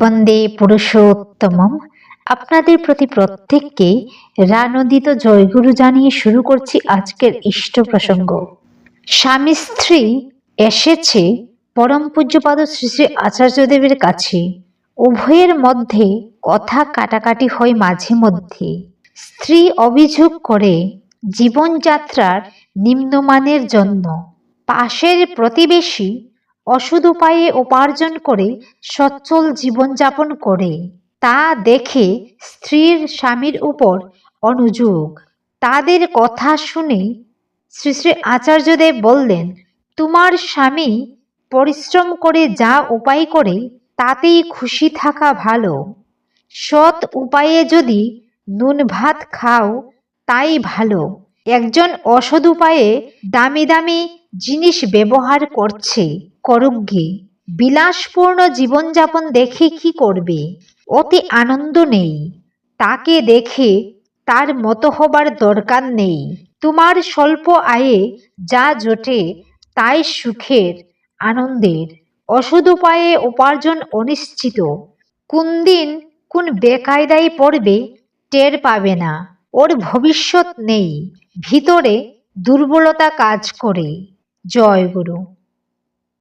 বন্দে পুরুষোত্তমম। আপনাদের প্রতি প্রত্যেককে রানন্দিত জয়গুরু জানিয়ে শুরু করছি আজকের ইষ্ট প্রসঙ্গ। স্বামী স্ত্রী এসেছে পরম পূজ্যপাদ শ্রী শ্রী আচার্যদেবের কাছে। উভয়ের মধ্যে কথা কাটাকাটি হয় মাঝে মধ্যে। স্ত্রী অভিযোগ করে, জীবনযাত্রার নিম্নমানের জন্য পাশের প্রতিবেশী অসুদ উপায়ে উপার্জন করে, সচ্ছল জীবনযাপন করে। তা দেখে স্ত্রীর স্বামীর উপর অনুযোগ। তাদের কথা শুনে শ্রী শ্রী আচার্যদেব বললেন, তোমার স্বামী পরিশ্রম করে যা উপায় করে, তাতেই খুশি থাকা ভালো। সৎ উপায়ে যদি নুন ভাত খাও, তাই ভালো। একজন অসৎ উপায়ে দামি দামি জিনিস ব্যবহার করছে। করুগ্গে বিলাসপূর্ণ জীবনযাপন দেখে কি করবে? অতি আনন্দ নেই। তাকে দেখে তার মতো হবার দরকার নেই। তোমার স্বল্প আয়ে যা জোটে, তাই সুখের, আনন্দের। অসৎ উপায়ে উপার্জন অনিশ্চিত। কোন দিন কোন বেকায়দায় পড়বে, টের পাবে না। ওর ভবিষ্যৎ নেই। ভিতরে দুর্বলতা কাজ করে। জয় গুরু।